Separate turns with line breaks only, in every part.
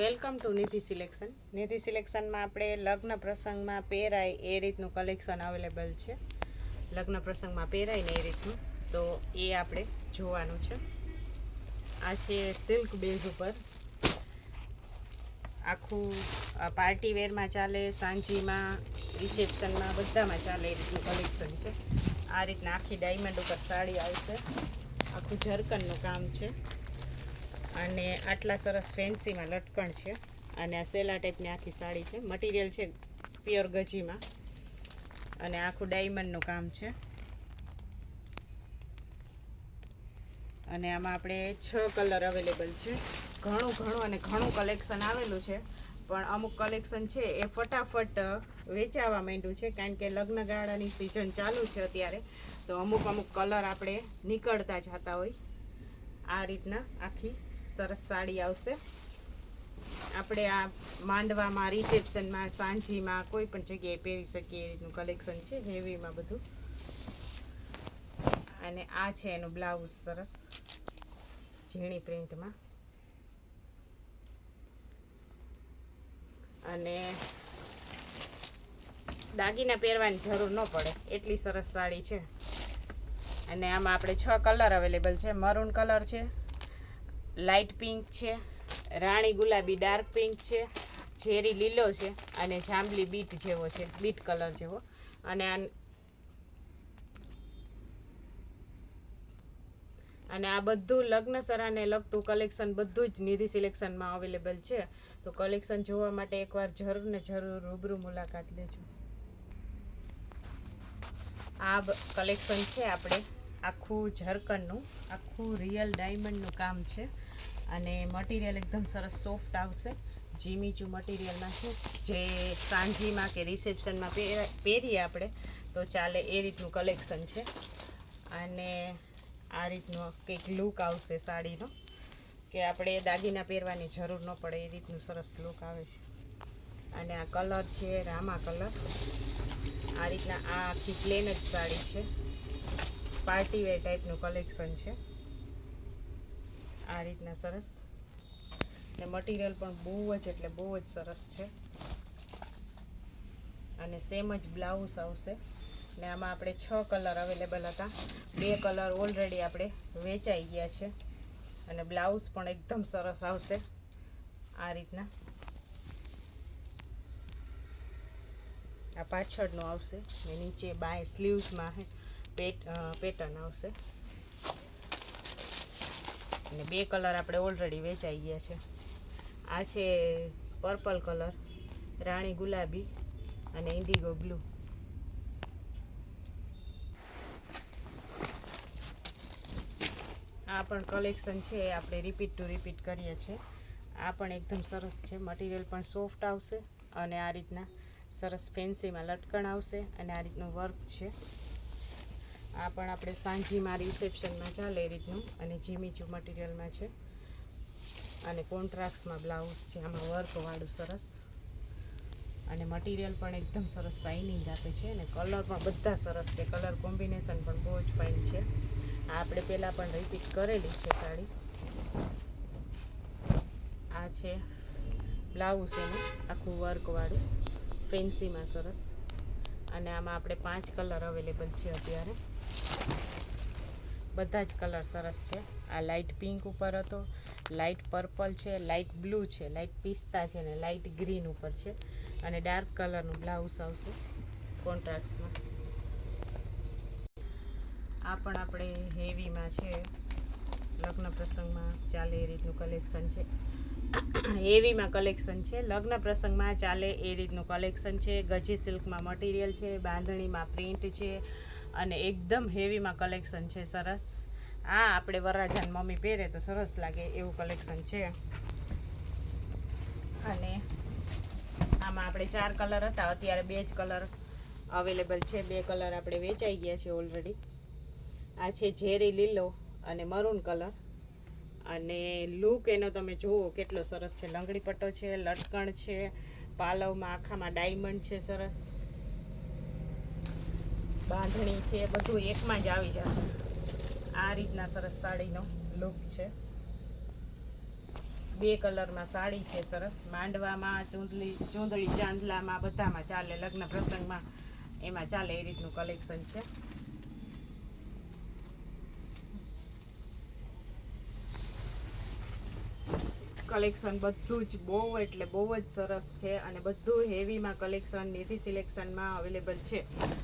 Welcome to Nidhi selection. નિધિ સિલેક્શનમાં આપણે લગ્ન પ્રસંગમાં પહેરાય એ રીતનું કલેક્શન અવેલેબલ છે. લગ્ન પ્રસંગમાં પહેરાય ને એ રીતનું. તો એ આપણે જોવાનું છે. આ છે સિલ્ક બેઝ ઉપર. આખું પાર્ટી વેરમાં ચાલે, સાંજીમાં, રિસેપ્શનમાં, બધામાં ચાલે એ રીતનું કલેક્શન છે. આ રીતના આખી ડાયમંડ ઉપર સાડી આવશે આખું ઝરકનનું કામ છે. અને આટલા સરસ ફેન્સીમાં લટકણ છે. અને આ સેલા ટાઈપની આખી સાડી છે. મટીરિયલ છે પ્યોર ગજીમાં. અને આખું ડાયમંડનું કામ છે. અને આમાં આપણે છ કલર અવેલેબલ છે. ઘણું ઘણું અને ઘણું કલેક્શન આવેલું છે. પણ અમુક કલેક્શન છે એ ફટાફટ વેચાવા માંડ્યું છે. કારણ કે લગ્નગાળાની સિઝન ચાલુ છે અત્યારે. તો અમુક અમુક કલર આપણે નીકળતા જતા હોય. આ રીતના આખી સરસ સાડી આવશે. આપણે આ માંડવામાં, રિસેપ્શનમાં, સાંજીમાં કોઈ પણ જગ્યાએ પહેરી શકીએ એ રીતનું કલેક્શન છે, હેવીમાં બધું. અને આ છે એનું બ્લાઉઝ સરસ, ઝીણી પ્રિન્ટમાં. અને દાગીના પહેરવાની જરૂર ન પડે, એટલી સરસ સાડી છે. અને આમાં આપણે છ કલર અવેલેબલ છે મરૂન કલર છે લાઇટ પિંક છે, રાણી ગુલાબી ડાર્ક પિંક છે, ઝેરી લીલો છે અને જાંબલી બીટ જેવો છે, બીટ કલર જેવો. અને અને આ બધું લગ્ન સરાને લગતું કલેક્શન બધું જ નિધિ સિલેક્શનમાં અવેલેબલ છે. તો કલેક્શન જોવા માટે એકવાર જરૂર ને જરૂર રૂબરૂ મુલાકાત લેજો. આ કલેક્શન છે આપણે. આખું ઝરકનનું આખું રિયલ ડાયમંડનું કામ છે. અને મટીરિયલ એકદમ સરસ સોફ્ટ આવશે. જીમીચું મટીરિયલમાં છે. જે સાંજીમાં કે રિસેપ્શનમાં પહેરીએ આપણે, તો ચાલે એ રીતનું કલેક્શન છે. અને આ રીતનો કંઈક લુક આવશે સાડીનો, કે આપણે દાગીના પહેરવાની જરૂર ન પડે, એ રીતનું સરસ લુક આવે છે. અને આ કલર છે, રામા કલર આ રીતના આ આખી પ્લેન જ સાડી છે. પાર્ટી વેર ટાઈપનું કલેક્શન છે. આ રીતના સરસ. ને મટીરિયલ પણ બહુ જ એટલે બહુ જ સરસ છે. અને સેમ જ બ્લાઉઝ આવશે. ને આમાં આપણે છ કલર અવેલેબલ હતા. બે કલર ઓલરેડી આપણે વેચાઈ ગયા છે. અને બ્લાઉઝ પણ એકદમ સરસ આવશે. આ રીતના. આ પાછળનું આવશે ને નીચે બાય સ્લીવ્સમાં પેટર્ન આવશે. અને બે કલર આપણે ઓલરેડી વેચાઈ ગયા છે. આ છે પર્પલ કલર, રાણી ગુલાબી અને ઇન્ડિગો બ્લુ. આ પણ કલેક્શન છે, આપણે રિપીટ ટુ રિપીટ કરીએ છીએ. આ પણ એકદમ સરસ છે, મટીરિયલ પણ સોફ્ટ આવશે અને આ રીતના સરસ ફેન્સીમાં લટકણ આવશે અને આ રીતનું વર્ક છે. આ પણ આપણે સાંજીમાં રિસેપ્શનમાં ચાલે રીતનું. અને જીમીચું મટીરિયલમાં છે. અને કોન્ટ્રાક્ટ્સમાં બ્લાઉઝ છે. આમાં વર્કવાળું સરસ. અને મટીરિયલ પણ એકદમ સરસ શાઇનિંગ આપે છે. અને કલર પણ બધા સરસ છે. કલર કોમ્બિનેશન પણ બહુ જ ફાઇન છે. આ આપણે પહેલાં પણ રિપીટ કરેલી છે સાડી. આ છે બ્લાઉઝ એનું. આખું વર્કવાળું ફેન્સીમાં સરસ. અને આમાં આપણે પાંચ કલર અવેલેબલ છે અત્યારે. બધા જ કલર સરસ છે. આ લાઇટ પિંક ઉપર હતો લાઇટ પર્પલ છે લાઇટ બ્લુ છે લાઇટ પિસ્તા છે ને લાઇટ ગ્રીન ઉપર છે. અને ડાર્ક કલરનું બ્લાઉઝ આવશે કોન્ટ્રાક્ટ્સમાં આ પણ આપણે હેવીમાં છે. લગ્ન પ્રસંગમાં ચાલે એ રીતનું કલેક્શન છે. હેવીમાં કલેક્શન છે. લગ્ન પ્રસંગમાં ચાલે એ રીતનું કલેક્શન છે. ગજી સિલ્કમાં મટીરિયલ છે. બાંધણીમાં પ્રિન્ટ છે. અને એકદમ હેવીમાં કલેક્શન છે. સરસ. આ આપણે વરરાજાન મમ્મી પહેરે તો સરસ લાગે એવું કલેક્શન છે. અને આમાં આપણે ચાર કલર હતા. અત્યારે બે જ કલર અવેલેબલ છે. બે કલર આપણે વેચાઈ ગયા છે ઓલરેડી આ છે ઝેરી લીલો અને મરૂન કલર અને લુક એનો તમે જુઓ કેટલો સરસ છે. લંગડી પટ્ટો છે, લટકણ છે, પાલવમાં આખામાં ડાયમંડ છે સરસ. બાંધણી છે, બધું એકમાં જ આવી જશે. આ રીતના સરસ સાડીનો લુક છે. બે કલરમાં સાડી છે સરસ. માંડવામાં, ચૂંદલી, ચૂંદડી ચાંદલામાં, બધામાં ચાલે. લગ્ન પ્રસંગમાં એમાં ચાલે એ રીતનું કલેક્શન છે. કલેક્શન બધું જ બહુ એટલે બહુ જ સરસ છે અને બધું હેવીમાં કલેક્શન નિધિ સિલેક્શનમાં અવેલેબલ છે.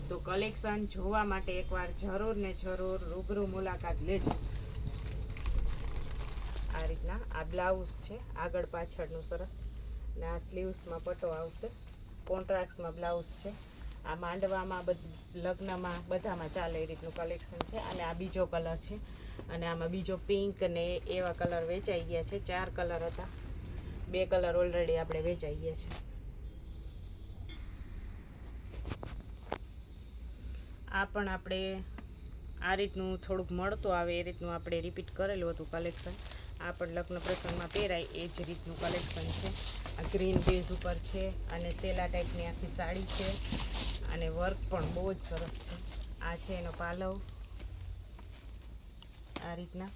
તો કલેક્શન જોવા માટે એકવાર જરૂર ને જરૂર રૂબરૂ મુલાકાત લેજો. આ રીતના આ બ્લાઉઝ છે, આગળ પાછળનું સરસ. ને આ સ્લીવ્સમાં પટો આવશે. કોન્ટ્રાક્ટ્સમાં બ્લાઉઝ છે. આ માંડવામાં બધ, લગ્નમાં બધામાં ચાલે એ રીતનું કલેક્શન છે. અને આ બીજો કલર છે. અને આમાં બીજો પિંક ને એવા કલર વેચાઈ ગયા છે. ચાર કલર હતા. બે કલર ઓલરેડી આપણે વેચાઈ ગયા છે. આ પણ આપણે આ રીતનું થોડુંક મળતું આવે એ રીતનું આપણે રિપીટ કરેલું હતું કલેક્શન આ પણ લગ્ન પ્રસંગમાં પહેરાય એ જ રીતનું કલેક્શન છે. આ ગ્રીન બેઝ ઉપર છે અને સેલા ટાઈપની આખી સાડી છે. અને વર્ક પણ બહુ જ સરસ છે. આ છે એનો પાલવ. આ રીતના.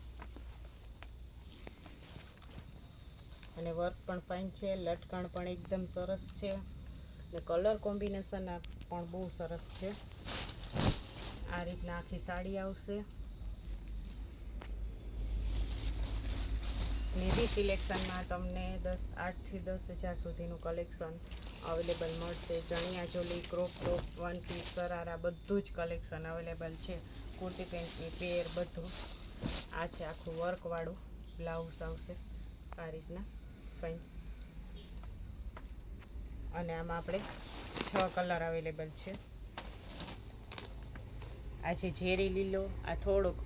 અને વર્ક પણ ફાઇન છે, લટકણ પણ એકદમ સરસ છે. અને કલર કોમ્બિનેશન પણ બહુ સરસ છે. આ રીતના આખી સાડી આવશે. નેવી સિલેક્શનમાં તમને દસ, આઠથી દસ હજાર સુધીનું કલેક્શન અવેલેબલ મળશે. Chaniya choli crop top one piece sharara, બધું જ કલેક્શન અવેલેબલ છે. કુર્તી પેન્ટની પેર બધું. આ છે આખું વર્કવાળું બ્લાઉઝ આવશે. આ રીતના. ફાઇન અને આમાં આપણે છ કલર અવેલેબલ છે. આ છે ઝેરી લીલો, આ થોડોક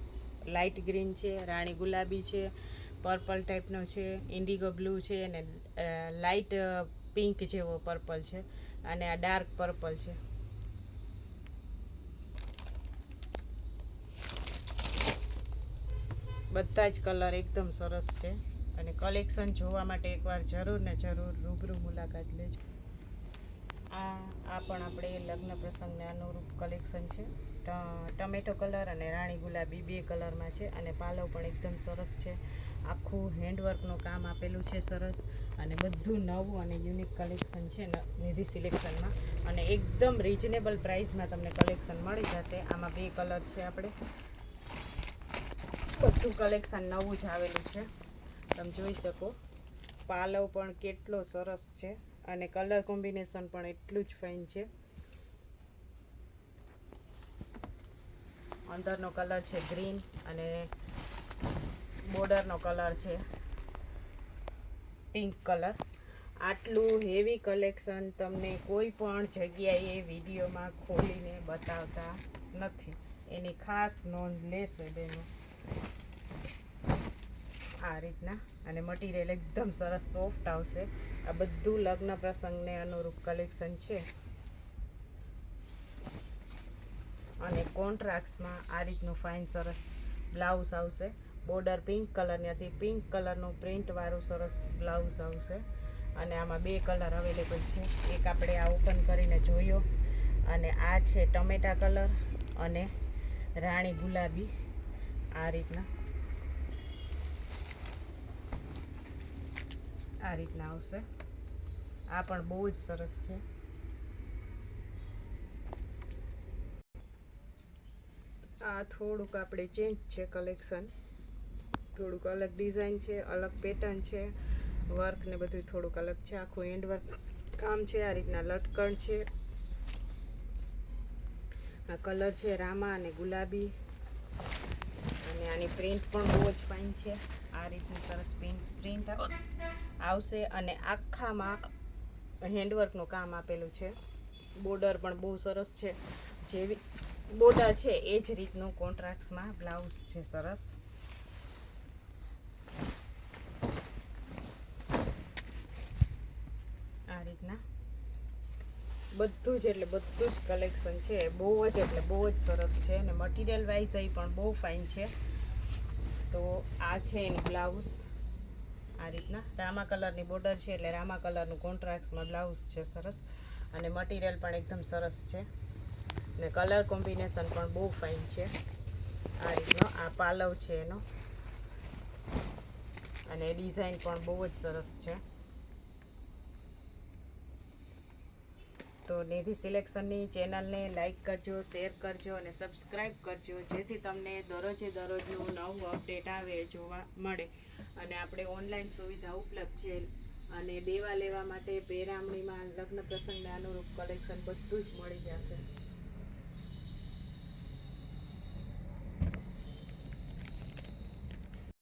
લાઇટ ગ્રીન છે, રાણી ગુલાબી છે પર્પલ ટાઈપનો છે ઇન્ડિગો બ્લુ છે, અને લાઇટ પિંક જેવો પર્પલ છે, અને આ ડાર્ક પર્પલ છે. બધા જ કલર એકદમ સરસ છે. અને કલેક્શન જોવા માટે એકવાર જરૂર ને જરૂર રૂબરૂ મુલાકાત લેજો. આ આ પણ આપણે લગ્ન પ્રસંગને અનુરૂપ કલેક્શન છે. ટમેટો કલર અને રાણી ગુલાબી બે કલરમાં છે અને પાલવ પણ એકદમ સરસ છે. આખું હેન્ડવર્કનું કામ આપેલું છે સરસ. અને બધું નવું અને યુનિક કલેક્શન છે નિધિ સિલેક્શનમાં. અને એકદમ રિઝનેબલ પ્રાઇસમાં તમને કલેક્શન મળી જશે. આમાં બે કલર છે આપણે. બધું કલેક્શન, નવું જ આવેલું છે. તમે જોઈ શકો. પાલવ પણ કેટલો સરસ છે અને કલર કોમ્બિનેશન પણ એટલું જ ફાઇન છે. અંદરનો કલર છે ગ્રીન અને બોર્ડરનો કલર છે પિંક કલર. આટલું હેવી કલેક્શન તમને કોઈ પણ જગ્યાએ વિડીયોમાં ખોલીને બતાવતા નથી. એની ખાસ નોંધ લેશે બેનો. આ રીતના. અને મટીરિયલ એકદમ સરસ સોફ્ટ આવશે. આ બધું લગ્ન પ્રસંગને અનુરૂપ કલેક્શન છે. અને કોન્ટ્રાક્ટ્સમાં આ રીતનું ફાઇન સરસ બ્લાઉઝ આવશે. બોર્ડર પિંક કલરની હતી પિંક કલરનું પ્રિન્ટવાળું સરસ બ્લાઉઝ આવશે. અને આમાં બે કલર અવેલેબલ છે. એક આપણે આ ઓપન કરીને જોયો. અને આ છે ટમેટા કલર અને રાણી ગુલાબી. આ રીતના. આ રીતના આવશે. આ પણ બહુ જ સરસ છે. આ થોડુંક આપણે ચેન્જ છે કલેક્શન. થોડુંક અલગ ડિઝાઇન છે, અલગ પેટર્ન છે, વર્ક ને બધું થોડુંક અલગ છે. આખું હેન્ડવર્ક કામ છે, આ રીતના લટકણ છે. આ કલર છે રામા અને ગુલાબી. અને આની પ્રિન્ટ પણ બહુ જ ફાઇન છે. આ રીતની સરસ પ્રિન્ટ પ્રિન્ટ આવશે અને આખામાં હેન્ડવર્કનું કામ આપેલું છે. બોર્ડર પણ બહુ સરસ છે. જેવી બોર્ડર છે એ જ રીતનું કોન્ટ્રાક્ટ્સમાં બ્લાઉઝ છે સરસ. આ રીતના. બધું જ એટલે બધું જ કલેક્શન છે. બહુ જ એટલે બહુ જ સરસ છે અને મટીરિયલ વાઇઝ પણ બહુ ફાઇન છે. તો આ છે એની બ્લાઉઝ. આ રીતના. રામા કલરની બોર્ડર છે એટલે રામા કલરનું કોન્ટ્રાક્ટમાં બ્લાઉઝ છે સરસ. અને મટીરિયલ પણ એકદમ સરસ છે. ને કલર કોમ્બિનેશન પણ બહુ ફાઇન છે. આ રીતનો. આ પાલવ છે એનો. અને ડિઝાઇન પણ બહુ જ સરસ છે. તો નિધિ સિલેક્શનની ચેનલને લાઇક કરજો, શેર કરજો અને સબસ્ક્રાઈબ કરજો, જેથી તમને દરરોજે દરરોજનું નવું અપડેટ આવે જોવા મળે. અને આપણે ઓનલાઈન સુવિધા ઉપલબ્ધ છે અને દેવા લેવા માટે પેરામણીમાં લગ્ન પ્રસંગને અનુરૂપ કલેક્શન બધું જ મળી જશે.